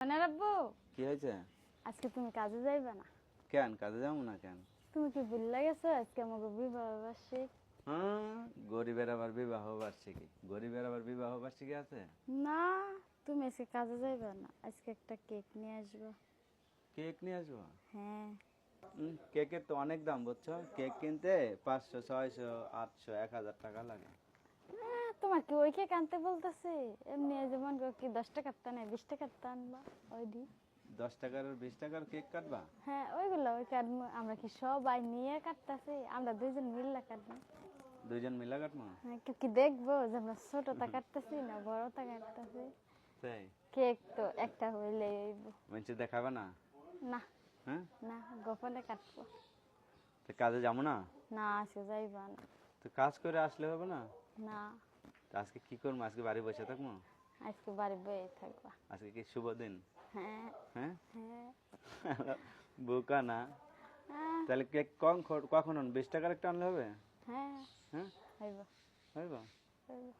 আব্বু? কি হয়েছে? আজকে তুমি কাজে যাইবে না। কেন? কাজে যাব না কেন? তুমি কি ভুলে গেছো? আজকে আমাকে বিবাহ বার্ষিক। হ্যাঁ গরিবের আবার বিবাহ বার্ষিকী। গরিবের আবার বিবাহ বার্ষিকী আছে? না তুমি আজকে কাজে যাইবে না। আজকে একটা কেক নিয়ে আসব। কেক নিয়ে আসব? হ্যাঁ। কেকের তো অনেক দাম বুঝছ? কেক কিনতে পাঁচশো ছয়শো আটশো এক হাজার টাকা লাগে। তোমার কি ওই কেক আনতে বলতেছে। এমনি যেমন কি দশ টাকার তা নেই বিশ টাকার তা আনবা ওই দি। দশ টাকার বিশ টাকার কেক কাটবা? হ্যাঁ ওইগুলো ওই কাটবো আমরা কি সবাই নিয়ে কাটতেছি আমরা দুইজন মিললে কাটবো দুইজন মিলা কাটবো হ্যাঁ কি দেখব যে আমরা ছোটটা কাটতেছি না বড়টা কাটতেছি? তাই কেক তো একটা হইলে মানুষ দেখাবে না? না। হ্যাঁ? না গোপনে কাটবো। তো কাজে যাব না? না আজকে যাইবা না। তো কাজ করে আসলে হবে না? না। আজকে কি করব? আজকে বাড়ি বসে থাকব? আজকে বাড়ি বসে থাকব। আজকে কি শুভ দিন? হ্যাঁ। হ্যাঁ? হ্যাঁ। বোকা না। হ্যাঁ। তাহলে কেক কখন কখন? বিশ টাকার একটা আনলে হবে? হ্যাঁ। হ্যাঁ? হইব? হইব।